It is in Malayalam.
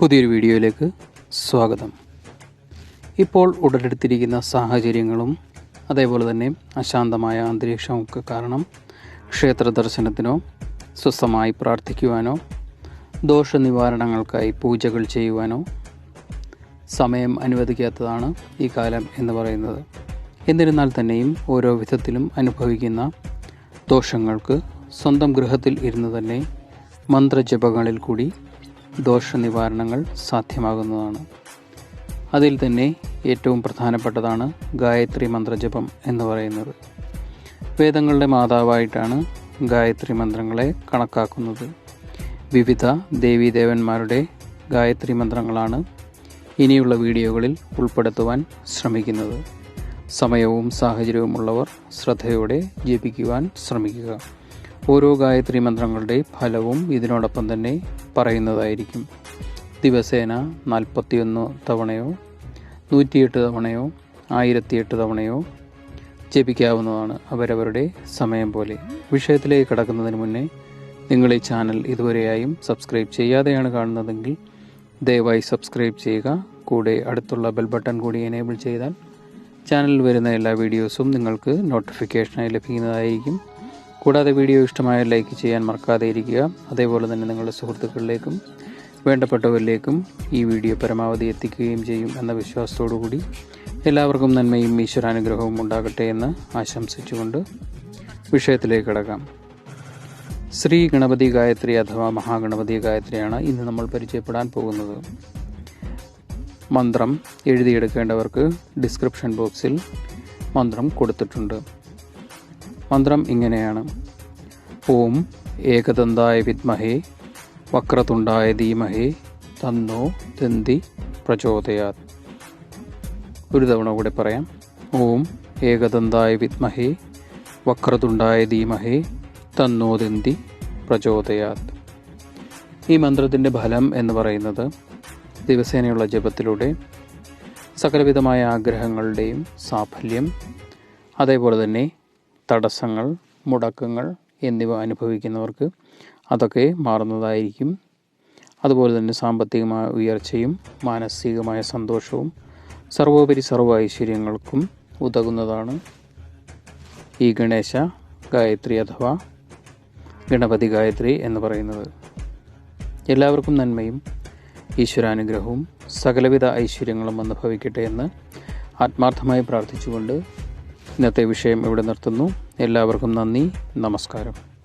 പുതിയൊരു വീഡിയോയിലേക്ക് സ്വാഗതം. ഇപ്പോൾ ഉടലെടുത്തിരിക്കുന്ന സാഹചര്യങ്ങളും അതേപോലെ തന്നെ അശാന്തമായ അന്തരീക്ഷവും ഒക്കെ കാരണം ക്ഷേത്ര ദർശനത്തിനോ സ്വസ്ഥമായി പ്രാർത്ഥിക്കുവാനോ ദോഷ നിവാരണങ്ങൾക്കായി പൂജകൾ ചെയ്യുവാനോ സമയം അനുവദിക്കാത്തതാണ് ഈ കാലം എന്ന് പറയുന്നത്. എന്നിരുന്നാൽ തന്നെയും ഓരോ വിധത്തിലും അനുഭവിക്കുന്ന ദോഷങ്ങൾക്ക് സ്വന്തം ഗൃഹത്തിൽ ഇരുന്ന് തന്നെ മന്ത്രജപങ്ങളിൽ കൂടി ദോഷ നിവാരണങ്ങൾ സാധ്യമാകുന്നതാണ്. അതിൽ തന്നെ ഏറ്റവും പ്രധാനപ്പെട്ടതാണ് ഗായത്രി മന്ത്രജപം എന്ന് പറയുന്നത്. വേദങ്ങളുടെ മാതാവായിട്ടാണ് ഗായത്രി മന്ത്രങ്ങളെ കണക്കാക്കുന്നത്. വിവിധ ദേവീദേവന്മാരുടെ ഗായത്രി മന്ത്രങ്ങളാണ് ഇനിയുള്ള വീഡിയോകളിൽ ഉൾപ്പെടുത്തുവാൻ ശ്രമിക്കുന്നത്. സമയവും സാഹചര്യവും ഉള്ളവർ ശ്രദ്ധയോടെ ജപിക്കുവാൻ ശ്രമിക്കുക. ഓരോ ഗായത്രി മന്ത്രങ്ങളുടെ ഫലവും ഇതിനോടൊപ്പം തന്നെ പറയുന്നതായിരിക്കും. ദിവസേന നാൽപ്പത്തിയൊന്ന് തവണയോ നൂറ്റിയെട്ട് തവണയോ ആയിരത്തിയെട്ട് തവണയോ ജപിക്കാവുന്നതാണ് അവരവരുടെ സമയം പോലെ. വിഷയത്തിലേക്ക് കടക്കുന്നതിന് മുന്നേ നിങ്ങൾ ഈ ചാനൽ ഇതുവരെയായും സബ്സ്ക്രൈബ് ചെയ്യാതെയാണ് കാണുന്നതെങ്കിൽ ദയവായി സബ്സ്ക്രൈബ് ചെയ്യുക. കൂടെ അടുത്തുള്ള ബെൽ ബട്ടൺ കൂടി എനേബിൾ ചെയ്താൽ ചാനലിൽ വരുന്ന എല്ലാ വീഡിയോസും നിങ്ങൾക്ക് നോട്ടിഫിക്കേഷനായി ലഭിക്കുന്നതായിരിക്കും. കൂടാതെ വീഡിയോ ഇഷ്ടമായ ലൈക്ക് ചെയ്യാൻ മറക്കാതെ ഇരിക്കുക. അതേപോലെ തന്നെ നിങ്ങളുടെ സുഹൃത്തുക്കളിലേക്കും വേണ്ടപ്പെട്ടവരിലേക്കും ഈ വീഡിയോ പരമാവധി എത്തിക്കുകയും ചെയ്യും എന്ന വിശ്വാസത്തോടു കൂടി എല്ലാവർക്കും നന്മയും ഈശ്വരാനുഗ്രഹവും ഉണ്ടാകട്ടെ എന്ന് ആശംസിച്ചുകൊണ്ട് വിഷയത്തിലേക്ക് കടക്കാം. ശ്രീ ഗണപതി ഗായത്രി അഥവാ മഹാഗണപതി ഗായത്രിയാണ് ഇന്ന് നമ്മൾ പരിചയപ്പെടാൻ പോകുന്നത്. മന്ത്രം എഴുതിയെടുക്കേണ്ടവർക്ക് ഡിസ്ക്രിപ്ഷൻ ബോക്സിൽ മന്ത്രം കൊടുത്തിട്ടുണ്ട്. മന്ത്രം ഇങ്ങനെയാണ്. ഓം ഏകദന്തായ വിദ്മഹേ വക്രതുണ്ടായ ധീമഹേ തന്നോ ദന്തി പ്രചോദയാത്. ഒരു തവണ കൂടെ പറയാം. ഓം ഏകദന്തായ വിദ്മഹേ വക്രതുണ്ടായ ധീമഹേ തന്നോ ദന്തി പ്രചോദയാത്. ഈ മന്ത്രത്തിന്റെ ഫലം എന്ന് പറയുന്നത് ദിവസേനയുള്ള ജപത്തിലൂടെ സകലവിധമായ ആഗ്രഹങ്ങളുടെയും സാഫല്യം അതേപോലെ തന്നെ തടസ്സങ്ങൾ മുടക്കങ്ങൾ എന്നിവ അനുഭവിക്കുന്നവർക്ക് അതൊക്കെ മാറുന്നതായിരിക്കും. അതുപോലെ തന്നെ സാമ്പത്തികമായ ഉയർച്ചയും മാനസികമായ സന്തോഷവും സർവോപരി സർവ ഐശ്വര്യങ്ങൾക്കും ഉതകുന്നതാണ് ഈ ഗണേശ ഗായത്രി അഥവാ ഗണപതി ഗായത്രി എന്ന് പറയുന്നത്. എല്ലാവർക്കും നന്മയും ഈശ്വരാനുഗ്രഹവും സകലവിധ ഐശ്വര്യങ്ങളും അനുഭവിക്കട്ടെ എന്ന് ആത്മാർത്ഥമായി പ്രാർത്ഥിച്ചുകൊണ്ട് ഇന്നത്തെ വിഷയം ഇവിടെ നിർത്തുന്നു. എല്ലാവർക്കും നന്ദി. നമസ്കാരം.